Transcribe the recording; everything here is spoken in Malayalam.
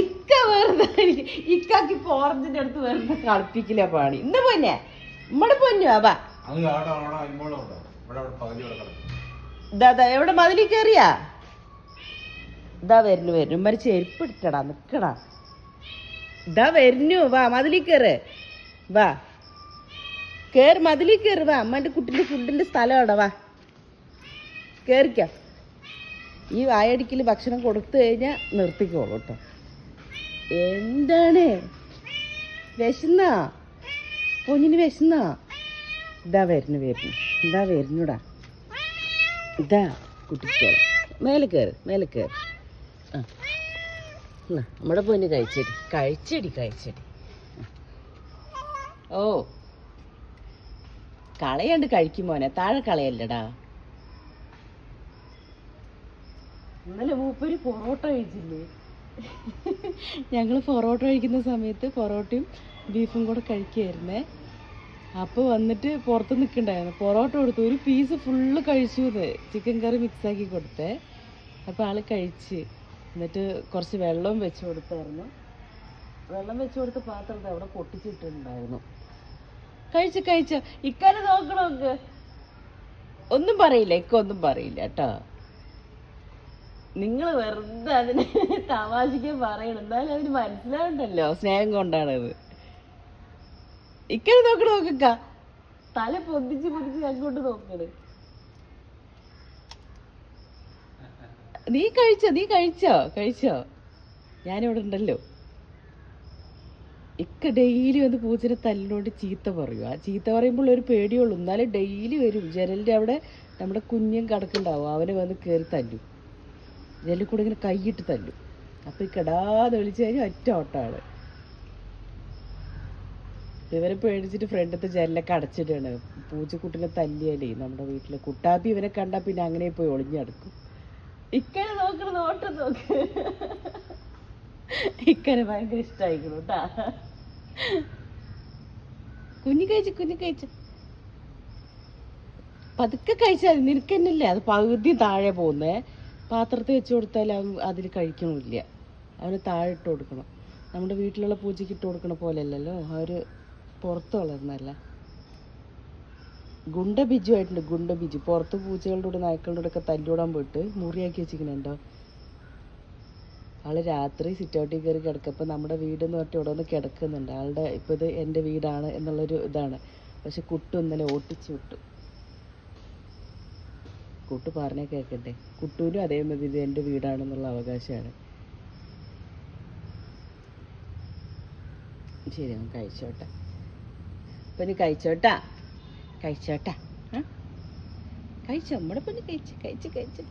ഇക്ക വെറുതെ ഇക്കാക്ക് ഇപ്പൊ ഓറഞ്ചിന്റെ അടുത്ത് വെറുതെ കളിപ്പിക്കില്ല പാണി. ഇന്ന് പൊന്നെ. ഇമ്മടെ പൊന്നു കിടക്കും. ഇതാ എവിടെ? മതിലി കയറിയാ ഇതാ വരുന്നു വരുന്നു. ഉമ്മര് ചെരുപ്പ് ഇട്ടടാ നിക്കടാ. ഇതാ വരുന്നു. വാ മതിലി കയറ് വാ. കേറ് മതിലി കയറ് വാ അമ്മന്റെ കുട്ടിന്റെ ഫുഡിന്റെ സ്ഥലം അവിടെ വാ. കേറിക്ക. ഈ വായടിക്കൽ ഭക്ഷണം കൊടുത്തു കഴിഞ്ഞാൽ നിർത്തിക്കോളൂ കേട്ടോ എന്താണ്? വിശന്ന? പൊന്നിന് വിശന്ന? ഇതാ വരുന്നു വരുന്നു. ഇതാ വരുന്നുടാ. ഇതാ കുട്ടിക്കോളാം മേലെ കയറ് മേലെ കയറ് ആ. നമ്മുടെ പൊന്ന് കഴിച്ചടി. കഴിച്ചടി കഴിച്ചടി. ഓ. കളയണ്ട് കഴിക്കും മോനെ. താഴെ കളയല്ലടാ. ഇന്നലെ മൂപ്പര് പൊറോട്ട കഴിച്ചില്ലേ? ഞങ്ങൾ പൊറോട്ട കഴിക്കുന്ന സമയത്ത് പൊറോട്ടയും ബീഫും കൂടെ കഴിക്കുകയായിരുന്നേ അപ്പോൾ വന്നിട്ട് പുറത്ത് നിൽക്കണ്ടായിരുന്നു പൊറോട്ട കൊടുത്തു. ഒരു പീസ് ഫുള്ള് കഴിച്ചു ഇത്. ചിക്കൻ കറി മിക്സാക്കി കൊടുത്തേ. അപ്പോൾ ആൾ കഴിച്ച്. എന്നിട്ട് കുറച്ച് വെള്ളവും വെച്ച് കൊടുത്തായിരുന്നു. വെള്ളം വെച്ച് കൊടുത്ത പാത്രം ദേ അവിടെ പൊട്ടിച്ചിട്ടുണ്ടായിരുന്നു. കഴിച്ച് കഴിച്ച. ഇക്കാലം നോക്കണോക്ക് ഒന്നും പറയില്ല. ഇക്ക ഒന്നും പറയില്ല കേട്ടോ. നിങ്ങൾ വെറുതെ അതിനെ തമാശയ്ക്ക് പറയണം. എന്നാലും അതിന് മനസ്സിലാവണ്ടല്ലോ സ്നേഹം കൊണ്ടാണത്. ഇക്കനെ നോക്കണ നോക്കക്ക? തല പൊന്തിച്ച് പൊന്തിച്ച് അങ്ങോട്ട് നോക്കണ്. നീ കഴിച്ചോ? നീ കഴിച്ചോ? കഴിച്ചോ? ഞാനിവിടെ ഉണ്ടല്ലോ. ഇക്ക ഡെയിലി വന്ന് പൂച്ചനെ തല്ലിനോട് ചീത്ത പറയും. ആ ചീത്ത പറയുമ്പോൾ ഒരു പേടിയുള്ളൂ. എന്നാലും ഡെയിലി വരും. ജനലിന്റെ അവിടെ നമ്മുടെ കുഞ്ഞും കിടക്കുന്നുണ്ടാവും അവനെ വന്ന് കയറി തല്ലും. ജനലിൽ കൂടെ ഇങ്ങനെ കൈയിട്ട് തല്ലും. അപ്പോൾ ഈ കിടാതെ വിളിച്ചു കഴിഞ്ഞാൽ ഒറ്റ ഓട്ടമാണ്. ഇവരെ പേടിച്ചിട്ട് ഫ്രണ്ടത്തെ ജനലൊക്കെ അടച്ചിട്ടാണ്. പൂച്ചക്കുട്ടിനെ തല്ലിയാലേ നമ്മുടെ വീട്ടിൽ കുട്ടാപ്പി ഇവനെ കണ്ടാൽ പിന്നെ അങ്ങനെ പോയി ഒളിഞ്ഞടക്കും. ഇക്കനെ നോക്കണം നോട്ടം നോക്ക്. ഇക്കനെ ഭയങ്കര ഇഷ്ടമായിരിക്കണം കേട്ടാ. കുഞ്ഞു കഴിച്ചു കുഞ്ഞു കഴിച്ചു. പതുക്കെ കഴിച്ചാൽ നിനക്ക് അത് പകുതി താഴെ പോകുന്നേ. പാത്രത്തിൽ വെച്ച് കൊടുത്താൽ അവൻ അതിൽ കഴിക്കണമില്ല അവന് താഴെ ഇട്ട് കൊടുക്കണം. നമ്മുടെ വീട്ടിലുള്ള പൂജയ്ക്ക് ഇട്ട് കൊടുക്കണ പോലെയല്ലല്ലോ? അവർ പുറത്ത് വളർന്നല്ല ഗുണ്ട ബിജു ആയിട്ടുണ്ട്. ഗുണ്ട ബിജു. പുറത്ത് പൂച്ചകളുടെ കൂടെ നായ്ക്കളുടെ കൂടെ ഒക്കെ തല്ലൂടാൻ പോയിട്ട് മുറിയാക്കി വെച്ചിരിക്കുന്നുണ്ടോ? ആൾ രാത്രി സിറ്റൗട്ടിൽ കയറി കിടക്കപ്പോൾ നമ്മുടെ വീട് എന്ന് പറഞ്ഞിട്ട് ഇവിടെ ഒന്ന് കിടക്കുന്നുണ്ട്. ആളുടെ ഇപ്പോൾ ഇത് എന്റെ വീടാണ് എന്നുള്ളൊരു ഇതാണ്. പക്ഷെ കുട്ടു ഇന്നലെ ഓട്ടിച്ചു വിട്ടു. കുട്ടു പറഞ്ഞേ കേൾക്കട്ടെ കുട്ടൂരും അതേമാതിരി ഇത് എന്റെ വീടാണെന്നുള്ള അവകാശമാണ്. ശരി നമുക്ക് കഴിച്ചോട്ടെ. അപ്പം നീ കഴിച്ചോട്ടാ? കഴിച്ചോട്ടാ? കഴിച്ചോ? നമ്മുടെ പൊന്ന് കഴിച്ച് കഴിച്ച് കഴിച്ച്.